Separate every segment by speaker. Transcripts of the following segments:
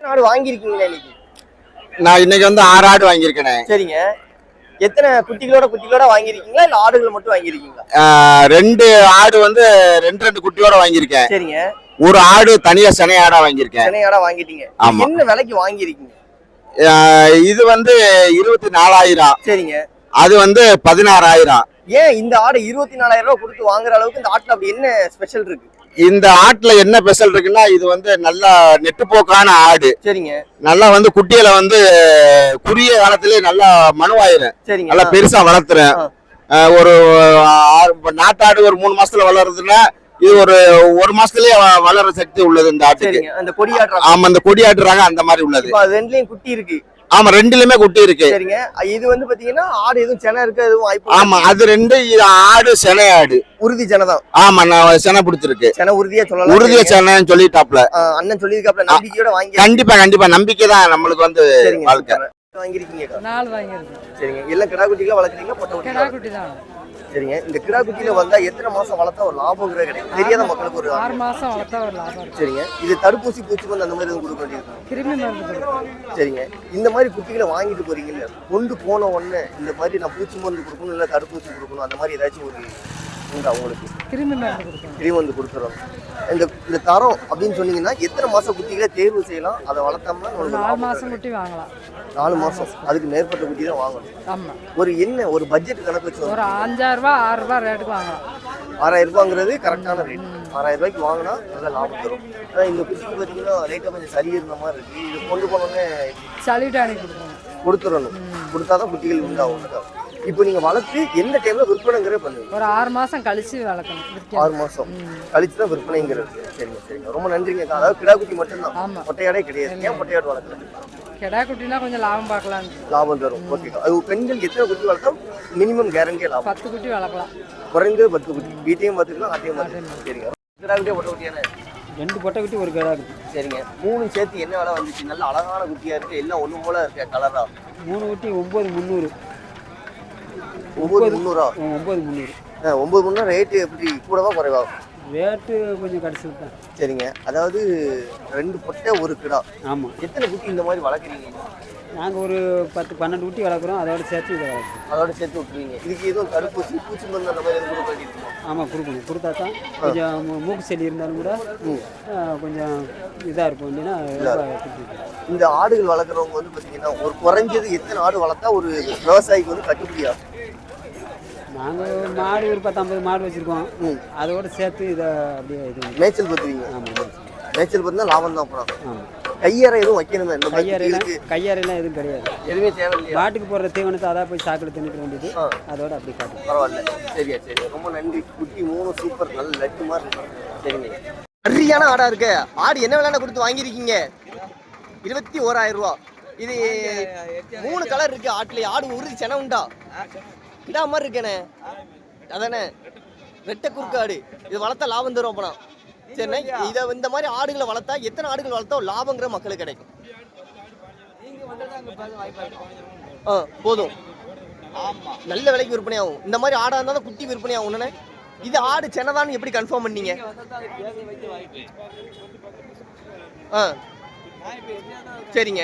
Speaker 1: ஆடு வாங்கியிருக்கீங்களா இன்னைக்கு?
Speaker 2: நான் இன்னைக்கு வந்து ஆறு ஆடு வாங்கியிருக்கேனே.
Speaker 1: சரிங்க. எத்தனை குட்டிகளோட குட்டிகளோட வாங்கியிருக்கீங்களா? இல்ல ஆடுகள் மட்டும் வாங்கியிருக்கீங்களா?
Speaker 2: ரெண்டு ஆடு வந்து ரெண்டு ரெண்டு குட்டியோட வாங்கியிருக்கேன்.
Speaker 1: சரிங்க.
Speaker 2: ஒரு ஆடு தனியா சினை ஆடா வாங்கியிருக்கேன்.
Speaker 1: சென்னை ஆடா வாங்கிட்டீங்க.
Speaker 2: ஆமா.
Speaker 1: என்ன விலைக்கு வாங்கியிருக்கீங்க?
Speaker 2: இது வந்து இருபத்தி நாலாயிரம்
Speaker 1: சரிங்க.
Speaker 2: அது வந்து பதினாறாயிரம்.
Speaker 1: ஏன் இந்த ஆடு இருபத்தி நாலாயிரம் ரூபாய் கொடுத்து வாங்குற அளவுக்கு இந்த ஆட்டுல அப்படி என்ன ஸ்பெஷல் இருக்கு?
Speaker 2: இந்த ஆட்டுல என்ன ஸ்பெஷல் இருக்குன்னா இது வந்து நல்லா நெட்டுப்போக்கான ஆடு.
Speaker 1: சரிங்க.
Speaker 2: நல்லா வந்து குட்டியில வந்து குறுகிய காலத்திலே நல்லா மனுவாயிரும்.
Speaker 1: சரிங்க.
Speaker 2: நல்லா பெருசா வளர்த்துறேன் ஒரு நாட்டாடு ஒரு மூணு மாசத்துல வளருதுன்னா இது ஒரு ஒரு மாசத்துலயே வளர சக்தி உள்ளது இந்த ஆட்டுக்கு. ஆமா இந்த கொடி ஆட்டுறாங்க அந்த மாதிரி உள்ளது.
Speaker 1: ரெண்டுலயும் குட்டி இருக்கு.
Speaker 2: ஆமா ரெண்டுலயுமே குட்டி இருக்கு.
Speaker 1: சரிங்க. இது வந்து பாத்தீங்கன்னா ஆடு எதுவும் சென இருக்க எதுவும் வாய்ப்பு
Speaker 2: ஆமா அது ரெண்டு இது ஆடு செனை ஆடு.
Speaker 1: உறுதி செனதான்
Speaker 2: ஆமா நான் செனை பிடிச்சிருக்கு.
Speaker 1: சென உறுதியா சொல்லலாம்.
Speaker 2: உறுதிய. செனைன்னு சொல்லிட்டாப்ல.
Speaker 1: அண்ணன் சொல்லியிருக்காப்ல நம்பிக்கையோட வாங்கி
Speaker 2: கண்டிப்பா கண்டிப்பா. நம்பிக்கை தான் நம்மளுக்கு வந்து
Speaker 1: சரிங்க
Speaker 2: வாழ்க்கை.
Speaker 1: சூப்பர். வாங்கியிருக்கீங்க.
Speaker 3: நாலு வாங்கியிருக்கோம்.
Speaker 1: சரிங்க. எல்லாம் கிடா குட்டிகளா வளர்க்குறீங்களா பொட்டை
Speaker 3: கிடா குட்டி தான்.
Speaker 1: சரிங்க. இந்த கிடா குட்டியில வந்தா எத்தனை மாசம் வளர்த்தா ஒரு லாபங்கிற கிடைக்கும். தெரியாத மக்களுக்கு ஒரு
Speaker 3: ஆறு மாசம் வளர்த்தா ஒரு லாபம்
Speaker 1: சரிங்க. இது தடுப்பூசி பூச்சிமருந்து அந்த மாதிரி எதுவும் கொடுக்க வேண்டியிருக்கும்
Speaker 3: கிருமி மருந்து
Speaker 1: சரிங்க. இந்த மாதிரி குட்டிகளை வாங்கிட்டு போறீங்கல்ல கொண்டு போன உடனே இந்த மாதிரி நான் பூச்சி மருந்து கொடுக்கணும் இல்லை தடுப்பூசி கொடுக்கணும் அந்த மாதிரி ஏதாச்சும் ஒரு உண்டா உங்களுக்கு?
Speaker 3: கிருமி மருந்து கொடுக்கணும்
Speaker 1: கிரி வந்து கொடுத்துறோம். இந்த இந்த தரம் அப்படின்னு சொன்னீங்கன்னா எத்தனை மாசம் குட்டிகளை தேர்வு செய்யலாம்? அதை வளர்த்தோம்னா
Speaker 3: நாலு
Speaker 1: கிடைக்கும்.
Speaker 3: குட்டி வாங்கலாம்.
Speaker 1: நாலு மாசம். அதுக்கு மேற்பட்ட குட்டி தான் வாங்கணும். ஒரு என்ன ஒரு பட்ஜெட் கணக்கு வச்சு
Speaker 3: ஒரு அஞ்சாயிரம் ரூபாய் ஆறு ரூபாய் ரேட்டுக்கு வாங்கலாம்.
Speaker 1: ஆறாயிரம் ரூபாங்கிறது கரெக்டான ரேட் ஆறாயிரம் ரூபாய்க்கு வாங்கினா நல்ல லாபம் தரும். ஆனால் இந்த குட்டிக்கு பார்த்தீங்கன்னா லைட்டாக கொஞ்சம் சளி இருந்த மாதிரி இருக்கு. இது கொண்டு போனோடனே
Speaker 3: அனுப்பி கொடுக்கணும்.
Speaker 1: கொடுத்துடணும். கொடுத்தாதான் குட்டிகள் உண்டாகும். இப்போ நீங்க வளர்த்து எந்த டைம்ல விற்பனைங்கிற பண்ணுவீங்க
Speaker 3: ஒரு ஆறு மாசம் கழிச்சு வளர்க்கணும்.
Speaker 1: ஆறு மாசம். கழிச்சு தான் விற்பனைங்கிறது. சரிங்க சரிங்க ரொம்ப நன்றிங்க. அதாவது கிடா குட்டி மட்டும்தான்.
Speaker 3: ஆமா.
Speaker 1: பொட்டையாடே கிடையாது. ஏன் பொட்டையாடு வளர்க்குறது?
Speaker 3: கிடா குட்டினா கொஞ்சம் லாபம் பார்க்கலாம்.
Speaker 1: லாபம் தரும். ஓகேக்கா. அது பெண்கள் எத்தனை குட்டி வளர்த்தா மினிமம் கேரண்டியே லாபம்.
Speaker 3: பத்து குட்டி வளர்க்கலாம்.
Speaker 1: குறைந்தது பத்து குட்டி. வீட்டையும் பார்த்துக்கலாம் ஆட்டையும் பார்த்துக்கலாம். சரிங்க. கிடா குட்டியே பொட்டை குட்டியானே
Speaker 4: ரெண்டு பொட்டை குட்டி ஒரு கிடா குட்டி.
Speaker 1: சரிங்க. மூணு சேர்த்து என்ன விலை வந்துச்சு? நல்ல அழகான குட்டியா இருக்கு. எல்லாம் ஒண்ணு போல இருக்கு கலரா
Speaker 4: மூணு குட்டி ஒம்பது முந்நூறு.
Speaker 1: ஒன்பது முந்நூறா?
Speaker 4: ஒம்பது முந்நூறு.
Speaker 1: ஆ, ஒன்பது முந்நூறு ரேட்டு எப்படி கூடவா குறைவா?
Speaker 4: ரேட்டு கொஞ்சம் கடைசி தான்.
Speaker 1: சரிங்க. அதாவது ரெண்டு பொட்டை ஒரு கிடா.
Speaker 4: ஆமாம்
Speaker 1: எத்தனை குட்டி இந்த மாதிரி வளர்க்குறீங்க?
Speaker 4: நாங்கள் ஒரு பத்து பன்னெண்டு குட்டி வளர்க்குறோம். அதோட சேர்த்து இதை வளர்க்குறோம்.
Speaker 1: அதோட சேர்த்து விட்டுருவீங்க. இதுக்கு எதுவும் தடுப்பூசி பூச்சி மருந்து அந்த மாதிரி எதுவும் கொடுக்க வேண்டியிருக்குமா
Speaker 4: ஆமாம் கொடுக்கணும். கொடுத்தா தான் கொஞ்சம் மூக்கு சளி இருந்தாலும் கூட கொஞ்சம் இதாக இருக்கும். கொடுத்துருக்கோம்.
Speaker 1: இந்த ஆடுகள் வளர்க்குறவங்க வந்து பார்த்தீங்கன்னா ஒரு குறைஞ்சது எத்தனை ஆடு வளர்த்தா ஒரு விவசாயிக்கு வந்து கட்டுப்படியாகும்
Speaker 4: நாங்கள் மாடு ஒரு பத்து ஐம்பது மாடு வச்சுருக்கோம்.
Speaker 1: ம்.
Speaker 4: அதோட சேர்த்து இதை அப்படியே இது
Speaker 1: மேய்ச்சல் பத்துவீங்க.
Speaker 4: ஆமாம்
Speaker 1: மேய்ச்சல் பத்தினா லாபம் தான் அப்புறம்.
Speaker 4: ஆமாம்
Speaker 1: கையறை எதுவும் வைக்கணுமே? இந்த குட்டிகளுக்கு
Speaker 4: கையாறையெல்லாம் எதுவும் கிடையாது.
Speaker 1: எதுவுமே தேவையில்லையா?
Speaker 4: மாட்டுக்கு போடுற தீவனத்தை அதான் போய் சாக்கில் தின்னுக்க வேண்டியது. அதோட அப்படி காட்டும்
Speaker 1: பரவாயில்ல. சரியா சரி. ரொம்ப நன்றி. குட்டி மூணு சூப்பர் நல்ல லட்டு மாதிரி சரிங்க. சரியான ஆடா இருக்கு. ஆடு என்ன விலையான கொடுத்து வாங்கியிருக்கீங்க? இருபத்தி ஓராயிரம் ரூபா. இது மூணு கலர் இருக்கு ஆட்டுல. ஆடு உறுதி சென உண்டா? கிடா மாதிரி இருக்கேனே அதானே? ரெட்டை குறுக்கு ஆடு இது வளர்த்தா லாபம் தரும் அப்பனா. சரிண்ணே? இதை இந்த மாதிரி ஆடுகளை வளர்த்தா எத்தனை ஆடுகள் வளர்த்தா லாபங்கிற மக்களுக்கு கிடைக்கும். ஆ போதும். நல்ல விலைக்கு விற்பனை ஆகும் இந்த மாதிரி ஆடா இருந்தா தான் குட்டி விற்பனை ஆகும் உடனே. இது ஆடு சென்னதான்னு எப்படி கன்ஃபார்ம் பண்ணீங்க? ஆ. சரிங்க.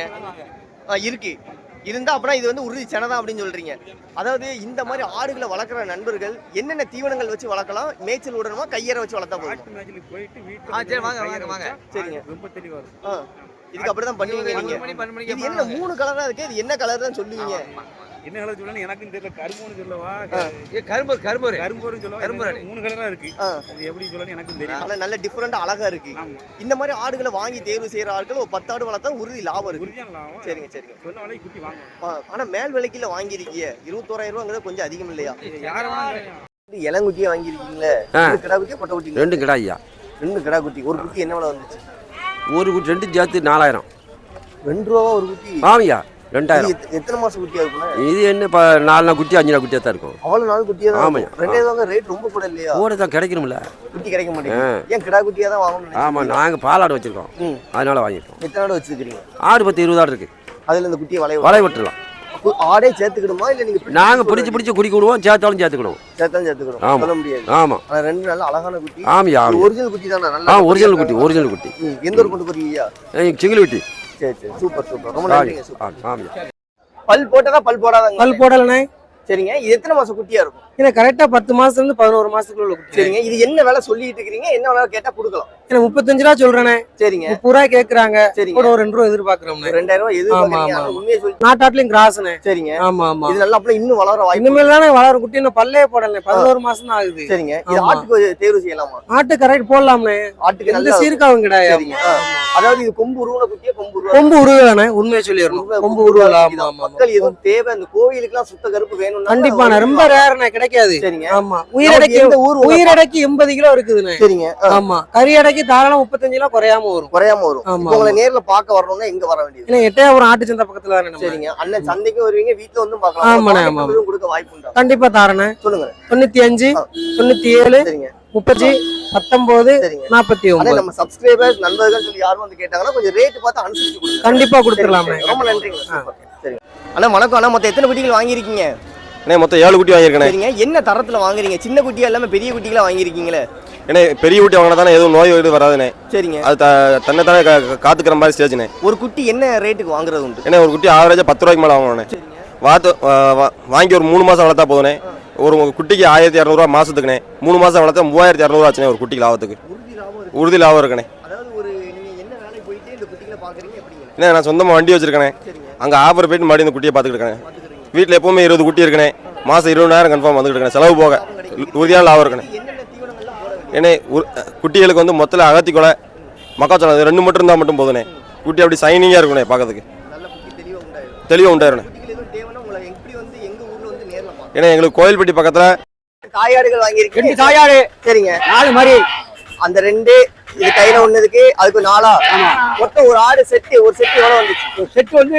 Speaker 1: ஆ இருக்கு. இருந்தா அப்படின்னா இது வந்து உறுதி செனதான் அப்படின்னு சொல்றீங்க. அதாவது இந்த மாதிரி ஆடுகளை வளர்க்குற நண்பர்கள் என்னென்ன தீவனங்கள் வச்சு வளர்க்கலாம்? மேய்ச்சல் விடணுமா கையறை வச்சு வளர்த்தா போதுமா?
Speaker 5: சரி வாங்க வாங்க வாங்க.
Speaker 1: சரிங்க.
Speaker 4: ரொம்ப தெளிவாக இருக்கும்.
Speaker 1: ஆ இதுக்கு அப்படிதான் பண்ணுவீங்க நீங்க.
Speaker 5: பண்ணி பண்ணி பண்ணி
Speaker 1: இது என்ன மூணு கலரா இருக்கு? இது என்ன கலர் தான் சொல்லுவீங்க
Speaker 6: என்ன கலர் சொல்லணும் எனக்கும் தெரியல கரும்புன்னு சொல்லவா
Speaker 5: ஏ கரும்பு கரும்பு.
Speaker 6: கரும்புன்னு சொல்லவா.
Speaker 5: கரும்பு
Speaker 6: மூணு கலரா இருக்கு.
Speaker 1: ஆ.
Speaker 6: அது எப்படி சொல்லணும் எனக்கும் தெரியும்
Speaker 1: ஆனா நல்ல டிஃப்ரெண்டா அழகா இருக்கு. இந்த மாதிரி ஆடுகளை வாங்கி தேர்வு செய்யற ஆட்கள் ஒரு பத்து ஆடு வளர்த்தா உறுதி லாபம் இருக்கு.
Speaker 6: உறுதியான லாபம்.
Speaker 1: சரிங்க சரிங்க.
Speaker 6: சொன்ன விலைக்கு குட்டி வாங்க
Speaker 1: ஆ, ஆனா மேல் விலைக்குல வாங்கியிருக்கீங்க இருபத்தோராயிரம் ரூபாங்கிறது கொஞ்சம் அதிகம் இல்லையா?
Speaker 6: யார வேணாலும்
Speaker 1: இது இளங்குட்டியே வாங்கியிருக்கீங்களே? கிடா குட்டியா பொட்டை குட்டி
Speaker 7: ரெண்டு கிடா ஐயா.
Speaker 1: ரெண்டு கிடா குட்டி. ஒரு குட்டி என்ன விலை வந்துச்சு?
Speaker 7: ஒரு குட்டி ரெண்டு சேர்த்து நாலாயிரம்.
Speaker 1: ரெண்டு ரூபா ஒரு குட்டி?
Speaker 7: ஆமையா
Speaker 1: இது
Speaker 7: ரெண்டாயிரம்.
Speaker 1: எத்த- எத்தனை மாசம் குட்டியா இருக்குண்ணே
Speaker 7: இது என்ன இப்போ நாலு நாள் குட்டி அஞ்சு நாள் குட்டியாக தான் இருக்கும்.
Speaker 1: அவ்வளவு நாள் குட்டியா தான். இருக்கும். ரெண்டாயிரம் ரேட் ரொம்ப கூட இல்லையா?
Speaker 7: கூட தான் கிடைக்கணும்ல.
Speaker 1: குட்டி கிடைக்க மாட்டேங்குது. ஏன் கிடா குட்டியா தான் வாங்கணும்
Speaker 7: ஆமாம் நாங்கள் பாலாடு வச்சுருக்கோம். அதனால வாங்கியிருக்கோம்.
Speaker 1: எத்தனை ஆடு வச்சிருக்கீங்க
Speaker 7: ஆடு பத்து இருபது ஆடு இருக்கு.
Speaker 1: அதுல இந்த குட்டியை வளைய
Speaker 7: வலை விட்டுலாம்
Speaker 1: ஆடே சேர்த்துக்கணுமா இல்ல நீங்க பிடிச்சு
Speaker 7: நாங்கள் பிடிச்சி பிடிச்சி குடிக்க விடுவோம் சேர்த்தாலும் சேர்த்துக்கிடுவோம்
Speaker 1: சேர்த்தாலும் சேர்த்துக்கணும். சொல்ல முடியாது.
Speaker 7: ஆமாம்
Speaker 1: ரெண்டு நல்ல அழகான குட்டி.
Speaker 7: ஆமையா
Speaker 1: ஒரிஜினல் குட்டி தானே? நல்லா
Speaker 7: ஒரிஜினல் குட்டி ஒரிஜினல் குட்டி.
Speaker 1: எந்த ஒரு கொண்டு போறீங்க?
Speaker 7: சிங்கிள் குட்டி.
Speaker 1: சரி சரி. Super super. ரொம்ப நன்றிங்க சூப்பர்.
Speaker 7: சாமி
Speaker 1: பல் போட்டதா பல் போடாதாங்க.
Speaker 8: பல் போடலண்ணே.
Speaker 1: சரிங்க. இது எத்தனை மாசம் குட்டியா இருக்கும்?
Speaker 8: ஏன்னா கரெக்டா பத்து மாசத்துல இருந்து பதினோரு குட்டி.
Speaker 1: சரிங்க. இது என்ன வேலை சொல்லிட்டு இருக்கீங்க என்ன வேலை கேட்டா கொடுக்கலாம்.
Speaker 8: ஏன்னா முப்பத்தஞ்சு ரூபா சொல்றேனே.
Speaker 1: சரிங்க.
Speaker 8: முப்பது ரூபாய் கேக்குறாங்க.
Speaker 1: சரிங்க.
Speaker 8: ஒரு ரெண்டு ரூபா எதிர்பார்க்கறோம்ண்ணே
Speaker 1: ஒரு ரெண்டாயிரம் ரூபாய் எதிர்பார்க்கறீங்க. உண்மையை சொல்லி
Speaker 8: நாட்டாட்டுலயும் கிராஸ்ண்ணே
Speaker 1: சரிங்க.
Speaker 8: ஆமா ஆமா.
Speaker 1: இது நல்லா அப்புறம் இன்னும் வளர வாய்ப்பு
Speaker 8: இனிமேல் தானே வளரும் குட்டி. இன்னும் பல்லே போடல. பதினோரு மாசம் தான் ஆகுது.
Speaker 1: சரிங்க. இது. ஆட்டுக்கு தேர்வு செய்யலாமா?
Speaker 8: ஆட்டு கரெக்ட் போடலாம்ண்ணே
Speaker 1: ஆட்டுக்கு நல்ல
Speaker 8: சீர்காவும் கிடையாது.
Speaker 1: அதாவது இது கொம்பு உருவன குட்டியா கொம்பு உருவ?
Speaker 8: கொம்பு உருவலானே உண்மையை சொல்லிடணும். கொம்பு உருவலா ஆமா ஆமா ஆமா.
Speaker 1: மக்கள் எதுவும் தேவை. அந்த கோவிலுக்குலாம் சுத்த கருப்பு வேணும்னா
Speaker 8: கண்டிப்பாண்ணே ரொம்ப ரேர்ண்ணே கிடைக்காது
Speaker 1: சரிங்க.
Speaker 8: ஆமா. உயிரடைக்கு
Speaker 1: ஊர்
Speaker 8: உயிரடைக்கு எண்பது கிலோ இருக்குதுண்ணே.
Speaker 1: சரிங்க.
Speaker 8: ஆமா. கறி அடைக்கு தாராளம் முப்பத்தஞ்சு கிலோ குறையாம வரும்.
Speaker 1: குறையாம வரும்.
Speaker 8: ஆமா,
Speaker 1: உங்களை. நேர்ல பார்க்க வரணும்னா எங்க வர வேண்டியது?
Speaker 8: ஏன்னா எட்டையாபுரம் ஆட்டு சந்தை பக்கத்துல தானே.
Speaker 1: சரிங்க. அண்ணன் சந்தைக்கும் வருவீங்க வீட்டுல வந்து பார்க்கலாம்.
Speaker 8: ஆமாண்ணே, ஆமா.
Speaker 1: கொடுக்க வாய்ப்பு உண்டா?
Speaker 8: கண்டிப்பா தாரண்ணே.
Speaker 1: சொல்லுங்க.
Speaker 8: தொண்ணூத்தி அஞ்சு. தொண்ணூத்தி ஏழு
Speaker 1: சரிங்க.
Speaker 8: முப்பத்தி பத்தொன்பது நாற்பத்தி ஒன்பது.
Speaker 1: நம்ம சப்ஸ்கிரைபர்ஸ் நண்பர்கள் சொல்லி யாரும் வந்து கேட்டாங்கன்னா கொஞ்சம் ரேட் பார்த்து அனுசரிச்சு
Speaker 8: கண்டிப்பா கொடுத்துடலாம்ண்ணே.
Speaker 1: சரிங்க, ரொம்ப நன்றிங்க. சரிங்க. அண்ணா வணக்கம் அண்ணா. மொத்தம் எத்தனை குட்டிகள் வாங்கியிருக்கீங்க?
Speaker 9: அண்ணே மொத்தம் ஏழு குட்டி வாங்கியிருக்கேன்.
Speaker 1: சரிங்க என்ன தரத்துல வாங்குறீங்க? சின்ன குட்டியா இல்லாம பெரிய குட்டிகளா வாங்கியிருக்கீங்களே?
Speaker 9: ஏன்னா பெரிய குட்டி வாங்கினா தானே எதுவும் நோய் வீடு வராதுண்ணே.
Speaker 1: சரிங்க.
Speaker 9: அது த தன்னை தானே காத்துக்கிற மாதிரி ஸ்டேஜ்ண்ணே.
Speaker 1: ஒரு குட்டி என்ன ரேட்டுக்கு வாங்குறது உண்டு?
Speaker 9: ஏன்னா ஒரு குட்டி ஆவரேஜாக பத்து ரூபாய்க்கு மேலே வாங்கணுண்ணே வாத்து வாங்கி ஒரு மூணு மாதம் வளர்த்தா போதுண்ணே ஒரு குட்டிக்கு ஆயிரத்தி இரநூறுவா மாதத்துக்குண்ணே மூணு மாதம் வளர்த்தா மூவாயிரத்தி இரநூறுவா ஆச்சுண்ணே ஒரு குட்டிக்கு லாபத்துக்கு. உறுதி லாபம் இருக்குண்ணே.
Speaker 1: என்ன
Speaker 9: ஏன்னா நான் சொந்தமாக வண்டி வச்சிருக்கேனே அங்கே ஆஃபர் போயிட்டு மறுபடியும் இந்த குட்டியை பார்த்துக்கிட்டு இருக்கேன் வீட்டில் எப்பவுமே இருபது குட்டி இருக்கனே. மாதம் இருபதாயிரம் கன்ஃபார்ம் வந்துக்கிட்டு இருக்கேன். செலவு போக. உறுதியான லாபம்
Speaker 1: வேண்டியது
Speaker 9: ஏன்னா குட்டிகளுக்கு வந்து மொத்தத்தில் அகத்தி கொலை மக்காச்சோளம் ரெண்டு மட்டும் இருந்தால் மட்டும் போதுண்ணே குட்டி அப்படி சைனிங்காக இருக்குண்ணே பார்க்கறதுக்கு தெளிவாக உண்டாயிருண்ணே ஏன்னா எங்களுக்கு கோயில்பட்டி பக்கத்தில்
Speaker 1: காயாடுகள் வாங்கியிருக்கீங்க
Speaker 4: ரெண்டு தாயாடு
Speaker 1: சரிங்க.
Speaker 4: நாலு மாதிரி
Speaker 1: அந்த ரெண்டு இது கையில ஒண்ணுதுக்கு அதுக்கு நாலா. மொத்தம் ஒரு ஆடு செட்டு ஒரு செட்டு எவ்வளவு வந்துச்சு?
Speaker 4: செட்டு வந்து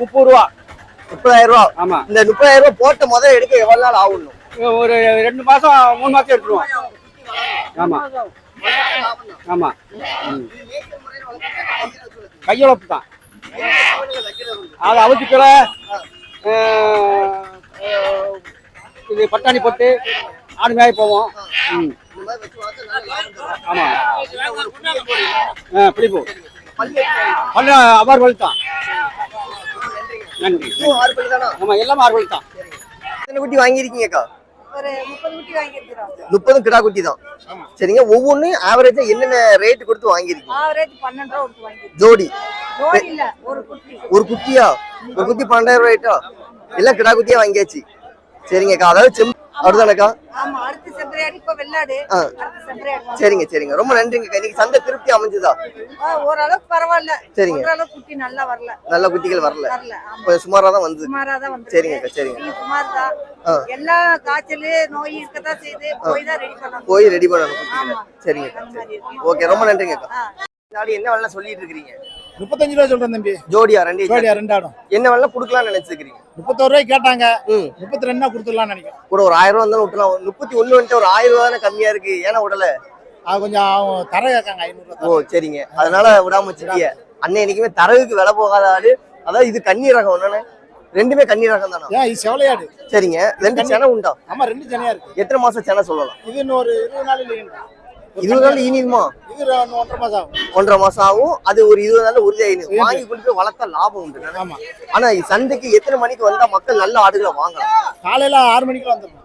Speaker 4: முப்பது ரூபா.
Speaker 1: முப்பதாயிரம் ரூபா.
Speaker 4: ஆமா.
Speaker 1: இந்த முப்பதாயிரம் ரூபாய் போட்ட முதல்ல எடுக்க எவ்வளவு நாள் ஆகணும்?
Speaker 4: ஒரு ரெண்டு மாசம் மூணு மாசம் எடுத்துருவோம். ஆமா. ஆமா. ம். கையளப்பு தான் அது அவிச்சுக்கல இது பட்டாணி போட்டு ஆடு மேய போவோம். ம். ஆமா. ஆ பிடிப்போம் பல்ல அவ்வாறு வலுத்தான் நன்றி
Speaker 1: இதுவும் ஆறு பல்லு தானா
Speaker 4: ஆமா எல்லாம்
Speaker 1: எத்தனை குட்டி வாங்கியிருக்கீங்கக்கா? முப்பதும் கிடா குட்டி தான். சரிங்க ஒவ்வொன்றும் ஆவரேஜா என்னென்ன ரேட் கொடுத்து
Speaker 3: வாங்கியிருக்கோம்.
Speaker 1: ஜோடி.
Speaker 3: ஜோடி இல்ல ஒரு குட்டி.
Speaker 1: ஒரு குட்டியா? ஒரு குட்டி பன்னெண்டாயிரம் ரூபாய்ட்டா எல்லாம் கிடா குட்டியா வாங்கியாச்சு. சரிங்கக்கா அதாவது அப்படிதானக்கா சரிங்க சரிங்க. ரொம்ப நன்றிங்கக்கா. இன்னைக்கு சந்தை திருப்தி அமைஞ்சுதா?
Speaker 3: ஓரளவுக்கு பரவாயில்ல.
Speaker 1: சரிங்க.
Speaker 3: குட்டி நல்லா வரல.
Speaker 1: நல்ல குட்டிகள் வரல. கொஞ்சம் சுமாரா தான் வந்தது.
Speaker 3: சுமாரா தான் வந்து
Speaker 1: சரிங்கக்கா சரிங்க.
Speaker 3: சுமார் தான். எல்லா காய்ச்சல் நோய் இருக்கதான் செய்யுது போய் தான் ரெடி பண்ணணும்.
Speaker 1: போய் ரெடி பண்ணணும்
Speaker 3: இருக்கு.
Speaker 1: ஓகே ரொம்ப. நாடு என்ன வேலை சொல்லிட்டு இருக்கீங்க
Speaker 6: முப்பத்தஞ்சு ரூபா சொல்றேன் தம்பி.
Speaker 1: ஜோடியா ரெண்டு
Speaker 6: ஜோடியா ரெண்டாடும்.
Speaker 1: என்ன வேலை கொடுக்கலாம்னு நினைச்சிருக்கீங்க
Speaker 6: முப்பத்தோரு ரூபாய்க்கு கேட்டாங்க. முப்பத்தி ரெண்டா கொடுத்துடலாம்னு நினைக்கிறேன்.
Speaker 1: கூட ஒரு ஆயிரம் ரூபா இருந்தாலும் விட்டுலாம். முப்பத்தி ஒண்ணு வந்துட்டு ஒரு ஆயிரம் ரூபா தானே கம்மியா இருக்கு. ஏன்னா விடல.
Speaker 6: அது கொஞ்சம் அவங்க தர கேட்காங்க ஐநூறு
Speaker 1: ஓ சரிங்க. அதனால விடாம வச்சிருக்கிய அண்ணன் என்னைக்குமே தரவுக்கு விலை போகாத ஆளு. அதாவது இது கன்னி ரகம் என்னன்னு ரெண்டுமே கன்னி ரகம் தானா?
Speaker 6: ஏன் இது செவலையாடு.
Speaker 1: சரிங்க. ரெண்டு செனை உண்டா?
Speaker 6: ஆமா ரெண்டு ஜனையா இருக்கு.
Speaker 1: எத்தனை மாசம் செனை சொல்லலாம்?
Speaker 6: இது இன்னும் ஒரு இருபது நாள் இல்லைங்க
Speaker 1: இருபது நாள் ஈனியுமா
Speaker 6: ஒன்றரை மாசம் ஆகும்.
Speaker 1: ஒன்றரை மாசம் ஆகும். அது ஒரு இருபது நாள் உறுதி ஆயிடும். வாங்கி கொண்டு போய் வளர்த்தா லாபம் உண்டு.
Speaker 6: ஆமா.
Speaker 1: ஆனா சந்தைக்கு எத்தனை மணிக்கு வந்தா மக்கள் நல்ல ஆடுகளை வாங்கலாம்?
Speaker 6: காலையில ஆறு மணிக்கு வந்துடும்.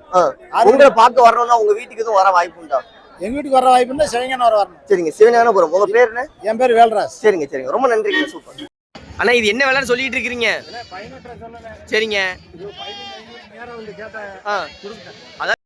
Speaker 1: உங்களை பார்க்க வரணும்னா உங்க வீட்டுக்கு எதுவும் வர வாய்ப்பு உண்டா?
Speaker 6: எங்க வீட்டுக்கு வர வாய்ப்புன்னா சிவங்கன்னு வர வரணும்.
Speaker 1: சரிங்க. சிவஞானபுரம் உங்க பேர் என்ன?
Speaker 6: என் பேர் வேல்ராஜ்.
Speaker 1: சரிங்க சரிங்க. ரொம்ப நன்றிங்க சூப்பர். அண்ணா இது என்ன விலைன்னு சொல்லிட்டு இருக்கிறீங்க? சரிங்க. அதான்